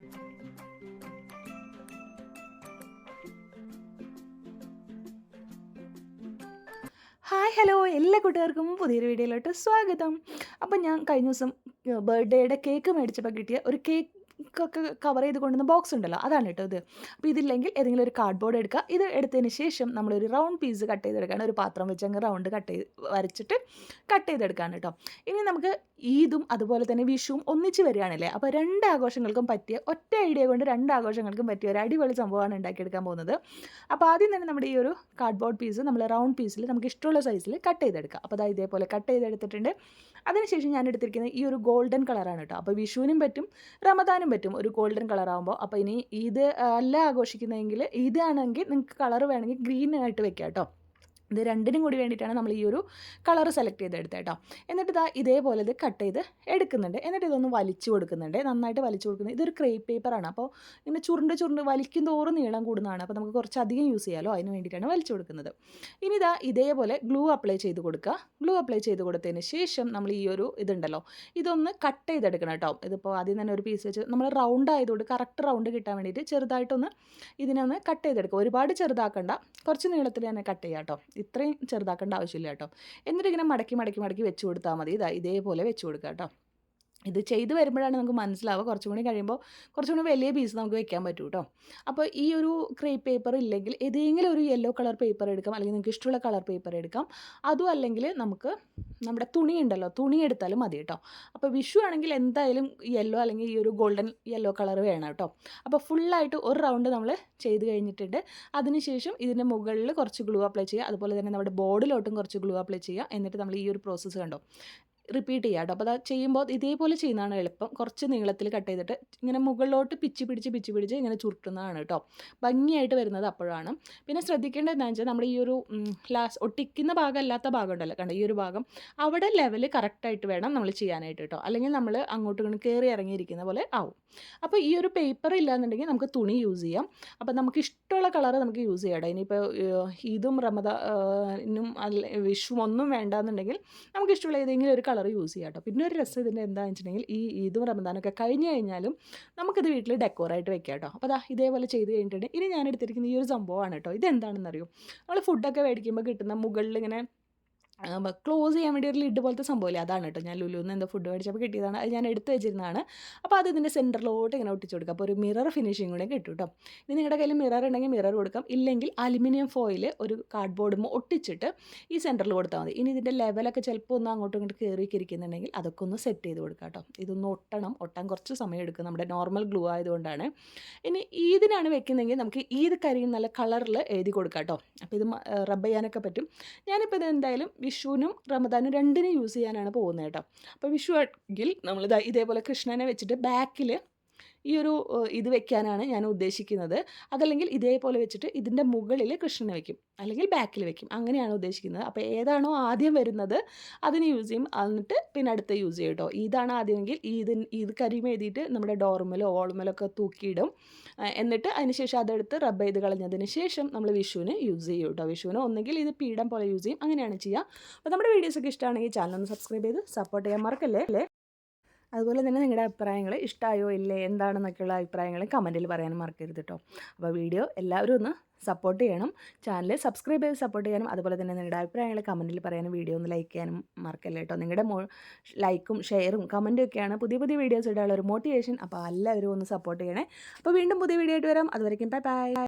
Hi hello. എല്ലാ കൂട്ടുകാർക്കും പുതിയൊരു വീഡിയോയിലോട്ട് സ്വാഗതം. അപ്പം ഞാൻ കഴിഞ്ഞ ദിവസം ബർത്ത്ഡേയുടെ കേക്ക് മേടിച്ചപ്പോൾ കിട്ടിയ ഒരു കേക്ക് ഒക്കെ കവർ ചെയ്ത് കൊണ്ടുവന്ന ബോക്സ് ഉണ്ടല്ലോ അതാണ് കേട്ടോ ഇത്. അപ്പോൾ ഇതില്ലെങ്കിൽ ഏതെങ്കിലും ഒരു കാർഡ്ബോർഡ് എടുക്കുക. ഇത് എടുത്തതിന് ശേഷം നമ്മളൊരു റൗണ്ട് പീസ് കട്ട് ചെയ്തെടുക്കാൻ ഒരു പാത്രം വെച്ച് അങ്ങ് റൗണ്ട് കട്ട് ചെയ്ത് വരച്ചിട്ട് കട്ട് ചെയ്തെടുക്കാൻ കേട്ടോ ഇനി നമുക്ക് ഈദും അതുപോലെ തന്നെ വിഷുവും ഒന്നിച്ച് വരികയാണല്ലേ? അപ്പോൾ രണ്ട് ആഘോഷങ്ങൾക്കും പറ്റിയ ഒറ്റ ഐഡിയ കൊണ്ട് രണ്ട് ആഘോഷങ്ങൾക്കും പറ്റിയ ഒരു അടിപൊളി സംഭവമാണ് ഉണ്ടാക്കിയെടുക്കാൻ പോകുന്നത്. അപ്പോൾ ആദ്യം തന്നെ നമ്മുടെ ഈ ഒരു കാർഡ്ബോർഡ് പീസ് നമ്മൾ റൗണ്ട് പീസിൽ നമുക്ക് ഇഷ്ടമുള്ള സൈസിൽ കട്ട് ചെയ്തെടുക്കുക. അപ്പോൾ അതായത് ഇതേപോലെ കട്ട് ചെയ്തെടുത്തിട്ടുണ്ട്. അതിനുശേഷം ഞാൻ എടുത്തിരിക്കുന്നത് ഈ ഒരു ഗോൾഡൻ കളറാണ് കേട്ടോ അപ്പോൾ വിഷുവിനും പറ്റും റമദാനും പറ്റും. ഒരു ഗോൾഡൻ കളർ ആകുമ്പോൾ അപ്പോൾ ഇനി ഇത് അല്ല ആഘോഷിക്കുന്നതെങ്കിൽ ഇതാണെങ്കിൽ നിങ്ങൾക്ക് കളർ വേണമെങ്കിൽ ഗ്രീൻ ആയിട്ട് വെക്കാം കേട്ടോ ഇത് രണ്ടിനും കൂടി വേണ്ടിയിട്ടാണ് നമ്മൾ ഈ ഒരു കളർ സെലക്ട് ചെയ്തെടുത്തത് കേട്ടോ. എന്നിട്ട് ഇതാ ഇതേപോലെ ഇത് കട്ട് ചെയ്ത് എടുക്കുന്നുണ്ട്. എന്നിട്ട് ഇതൊന്ന് വലിച്ചു കൊടുക്കുന്നുണ്ട്. നന്നായിട്ട് വലിച്ചു കൊടുക്കുന്നത് ഇതൊരു ക്രേപ്പ് പേപ്പറാണ് അപ്പോൾ ഇങ്ങനെ ചുരുണ്ട് ചുരുണ്ട് വലിക്കും തോറും നീളം കൂടുന്നതാണ്. അപ്പോൾ നമുക്ക് കുറച്ച് അധികം യൂസ് ചെയ്യാമല്ലോ അതിന് വേണ്ടിയിട്ടാണ് വലിച്ചു കൊടുക്കുന്നത്. ഇനി ഇതാ ഇതേപോലെ ഗ്ലൂ അപ്ലൈ ചെയ്ത് കൊടുക്കുക. ഗ്ലൂ അപ്ലൈ ചെയ്ത് കൊടുത്തതിന് ശേഷം നമ്മൾ ഈ ഒരു ഇതുണ്ടല്ലോ. ഇതൊന്ന് കട്ട് ചെയ്തെടുക്കണം കേട്ടോ. ഇതിപ്പോൾ ആദ്യം തന്നെ ഒരു പീസ് വെച്ച് നമ്മൾ റൗണ്ട് ആയതുകൊണ്ട് കറക്റ്റ് റൗണ്ട് കിട്ടാൻ വേണ്ടിയിട്ട് ചെറുതായിട്ടൊന്ന് ഇതിനെ ഒന്ന് കട്ട് ചെയ്തെടുക്കുക. ഒരുപാട് ചെറുതാക്കണ്ട. കുറച്ച് നീളത്തിൽ തന്നെ കട്ട് ചെയ്യാം കേട്ടോ. ഇത്രയും ചെറുതാക്കേണ്ട ആവശ്യമില്ല കേട്ടോ. എന്നിട്ട് ഇങ്ങനെ മടക്കി മടക്കി മടക്കി വെച്ച് കൊടുത്താൽ മതി. ഇതാ ഇതേപോലെ വെച്ച് കൊടുക്കുക കേട്ടോ. ഇത് ചെയ്ത് വരുമ്പോഴാണ് നമുക്ക് മനസ്സിലാവുക. കുറച്ചും കൂടി കഴിയുമ്പോൾ കുറച്ചും കൂടി വലിയ പീസ് നമുക്ക് വെക്കാൻ പറ്റും കേട്ടോ അപ്പോൾ ഈ ഒരു ക്രേപ്പ് പേപ്പർ ഇല്ലെങ്കിൽ ഏതെങ്കിലും ഒരു യെല്ലോ കളർ പേപ്പർ എടുക്കാം. അല്ലെങ്കിൽ നിങ്ങൾക്ക് ഇഷ്ടമുള്ള കളർ പേപ്പർ എടുക്കാം. അതും അല്ലെങ്കിൽ നമുക്ക് നമ്മുടെ തുണി ഉണ്ടല്ലോ തുണി എടുത്താലും മതി കേട്ടോ. അപ്പോൾ വിഷു ആണെങ്കിൽ എന്തായാലും യെല്ലോ അല്ലെങ്കിൽ ഈ ഒരു ഗോൾഡൻ യെല്ലോ കളർ വേണം കേട്ടോ. അപ്പോൾ ഫുള്ളായിട്ട് ഒരു റൗണ്ട് നമ്മൾ ചെയ്ത് കഴിഞ്ഞിട്ടുണ്ട്. അതിനുശേഷം ഇതിന്റെ മുകളിൽ കുറച്ച് ഗ്ലൂ അപ്ലൈ ചെയ്യുക. അതുപോലെ തന്നെ നമ്മുടെ ബോർഡിലോട്ടും കുറച്ച് ഗ്ലൂ അപ്ലൈ ചെയ്യുക. എന്നിട്ട് നമ്മൾ ഈ ഒരു പ്രോസസ്സ് കണ്ടോ? റിപ്പീറ്റ് ചെയ്യുക കേട്ടോ. അപ്പോൾ അത് ചെയ്യുമ്പോൾ ഇതേപോലെ ചെയ്യുന്നതാണ് എളുപ്പം. കുറച്ച് നീളത്തിൽ കട്ട് ചെയ്തിട്ട് ഇങ്ങനെ മുകളിലോട്ട് പിച്ച് പിടിച്ച് പിച്ച് പിടിച്ച് ഇങ്ങനെ ചുരുട്ടുന്നതാണ് കേട്ടോ. ഭംഗിയായിട്ട് വരുന്നത് അപ്പോഴാണ്. പിന്നെ ശ്രദ്ധിക്കേണ്ടത് എന്താണെന്ന് വെച്ചാൽ നമ്മുടെ ഈ ഒരു ലാസ്റ്റ് ഒട്ടിക്കുന്ന ഭാഗം അല്ലാത്ത ഭാഗം ഉണ്ടല്ലോ കണ്ടോ? ഈ ഒരു ഭാഗം അവിടെ ലെവൽ കറക്റ്റായിട്ട് വേണം നമ്മൾ ചെയ്യാനായിട്ട് കേട്ടോ. അല്ലെങ്കിൽ നമ്മൾ അങ്ങോട്ടും ഇങ്ങനെ കയറി ഇറങ്ങിയിരിക്കുന്ന പോലെ ആവും. അപ്പോൾ ഈ ഒരു പേപ്പർ ഇല്ലാന്നുണ്ടെങ്കിൽ നമുക്ക് തുണി യൂസ് ചെയ്യാം. അപ്പോൾ നമുക്ക് ഇഷ്ടമുള്ള കളർ നമുക്ക് യൂസ് ചെയ്യാം ഇനിയിപ്പോൾ ഇതും റമദാനും അല്ല വിഷുവും ഒന്നും വേണ്ടാന്നുണ്ടെങ്കിൽ നമുക്ക് ഇഷ്ടമുള്ള ഏതെങ്കിലും ഒരു കളർ യൂസ് ചെയ്യാം കേട്ടോ പിന്നെ ഒരു രസം ഇതിന്റെ എന്താണെന്ന് വെച്ചിട്ടുണ്ടെങ്കിൽ ഈ ഇതും റമദാനൊക്കെ കഴിഞ്ഞ് കഴിഞ്ഞാലും നമുക്കിത് വീട്ടിൽ ഡെക്കോറായിട്ട് വെക്കാം കേട്ടോ അപ്പോൾ അതാ ഇതേപോലെ ചെയ്ത് കഴിഞ്ഞിട്ടുണ്ട് ഇനി ഞാൻ എടുത്തിരിക്കുന്ന ഈ ഒരു സംഭവമാണ് കേട്ടോ ഇതെന്താണെന്ന് അറിയോ നമ്മൾ ഫുഡൊക്കെ മേടിക്കുമ്പോൾ കിട്ടുന്ന മുകളിൽ ഇങ്ങനെ ക്ലോസ് ചെയ്യാൻ വേണ്ടി ഒരു ലിഡ് പോലത്തെ സംഭവമില്ല? അതാണ് കേട്ടോ ഞാൻ ലുലുന്ന് എന്തോ ഫുഡ് മേടിച്ചപ്പോൾ കിട്ടിയതാണ്. അത് ഞാൻ എടുത്ത് വെച്ചിരുന്നതാണ്. അപ്പോൾ അത് ഇതിന്റെ സെന്ററിലോട്ട് ഇങ്ങനെ ഒട്ടിച്ച് കൊടുക്കുക അപ്പോൾ ഒരു മിറർ ഫിനിഷിംഗ് കൂടെ കിട്ടും കേട്ടോ ഇനി നിങ്ങളുടെ കയ്യിൽ മിറർ ഉണ്ടെങ്കിൽ മിറർ കൊടുക്കാം. ഇല്ലെങ്കിൽ അലുമിനിയം ഫോയിൽ ഒരു കാർഡ്ബോർഡ് ഒട്ടിച്ചിട്ട് ഈ സെന്ററിൽ കൊടുത്താൽ മതി. ഇനി ഇതിന്റെ ലെവലൊക്കെ ചിലപ്പോൾ ഒന്ന് അങ്ങോട്ടും ഇങ്ങോട്ട് കയറി ഇരിക്കുന്നുണ്ടെങ്കിൽ അതൊക്കെ ഒന്ന് സെറ്റ് ചെയ്ത് കൊടുക്കുക കേട്ടോ ഇതൊന്ന് ഒട്ടണം. ഒട്ടാൻ കുറച്ച് സമയം എടുക്കും. നമ്മുടെ നോർമൽ ഗ്ലൂ ആയതുകൊണ്ടാണ്. ഇനി ഈദിനാണ് വെക്കുന്നതെങ്കിൽ നമുക്ക് ഈദ് കരിയും നല്ല കളറിൽ എഴുതി കൊടുക്കാം കേട്ടോ അപ്പോൾ ഇത് റബ്ബ് ചെയ്യാനൊക്കെ പറ്റും. ഞാനിപ്പോൾ ഇത് എന്തായാലും വിഷുവിനും റമദാനും രണ്ടിനും യൂസ് ചെയ്യാനാണ് പോകുന്നത് കേട്ടോ. അപ്പോൾ വിഷു ആണെങ്കിൽ നമ്മൾ ഇതേപോലെ കൃഷ്ണനെ വെച്ചിട്ട് ബാക്കിൽ ഈ ഒരു ഇത് വെക്കാനാണ് ഞാൻ ഉദ്ദേശിക്കുന്നത്. അതല്ലെങ്കിൽ ഇതേപോലെ വെച്ചിട്ട് ഇതിന്റെ മുകളിൽ കൃഷ്ണനെ വെക്കും. അല്ലെങ്കിൽ ബാക്കിൽ വെക്കും. അങ്ങനെയാണ് ഉദ്ദേശിക്കുന്നത്. അപ്പോൾ ഏതാണോ ആദ്യം വരുന്നത് അതിന് യൂസ് ചെയ്യും. എന്നിട്ട് പിന്നെ അടുത്ത യൂസ് ചെയ്യും കേട്ടോ ഇതാണ് ആദ്യമെങ്കിൽ ഇത് ഇത് കരിമ എഴുതിയിട്ട് നമ്മുടെ ഡോർമലോ ഓൾമലൊക്കെ തൂക്കിയിടും. എന്നിട്ട് അതിനുശേഷം അതെടുത്ത് റബ്ബ് ചെയ്ത് കളഞ്ഞതിന് ശേഷം നമ്മൾ വിഷുവിന് യൂസ് ചെയ്യും കേട്ടോ വിഷുവിന് ഒന്നെങ്കിൽ ഇത് പീഠം പോലെ യൂസ് ചെയ്യും. അങ്ങനെയാണ് ചെയ്യുക അപ്പോൾ നമ്മുടെ വീഡിയോസൊക്കെ ഇഷ്ടമാണെങ്കിൽ ചാനൽ ഒന്ന് സബ്സ്ക്രൈബ് ചെയ്ത് സപ്പോർട്ട് ചെയ്യാൻ മറക്കല്ലേ? അല്ലേ അതുപോലെ തന്നെ നിങ്ങളുടെ അഭിപ്രായങ്ങൾ ഇഷ്ടമായോ ഇല്ലേ എന്താണെന്നൊക്കെയുള്ള അഭിപ്രായങ്ങൾ കമന്റിൽ പറയാനും മറക്കരുത് കേട്ടോ അപ്പോൾ വീഡിയോ എല്ലാവരും ഒന്ന് സപ്പോർട്ട് ചെയ്യണം. ചാനൽ സബ്സ്ക്രൈബ് ചെയ്ത് സപ്പോർട്ട് ചെയ്യാനും അതുപോലെ തന്നെ നിങ്ങളുടെ അഭിപ്രായങ്ങൾ കമന്റിൽ പറയാനും വീഡിയോ ഒന്ന് ലൈക്ക് ചെയ്യാനും മറക്കല്ലേ കേട്ടോ നിങ്ങളുടെ മോ ലൈക്കും ഷെയറും കമന്റും ഒക്കെയാണ് പുതിയ പുതിയ വീഡിയോസ് ഇടാനുള്ള ഒരു മോട്ടിവേഷൻ അപ്പോൾ എല്ലാവരും ഒന്ന് സപ്പോർട്ട് ചെയ്യണേ. അപ്പോൾ വീണ്ടും പുതിയ വീഡിയോ ആയിട്ട് വരാം. അതുവരെയ്ക്കും ബൈ ബൈ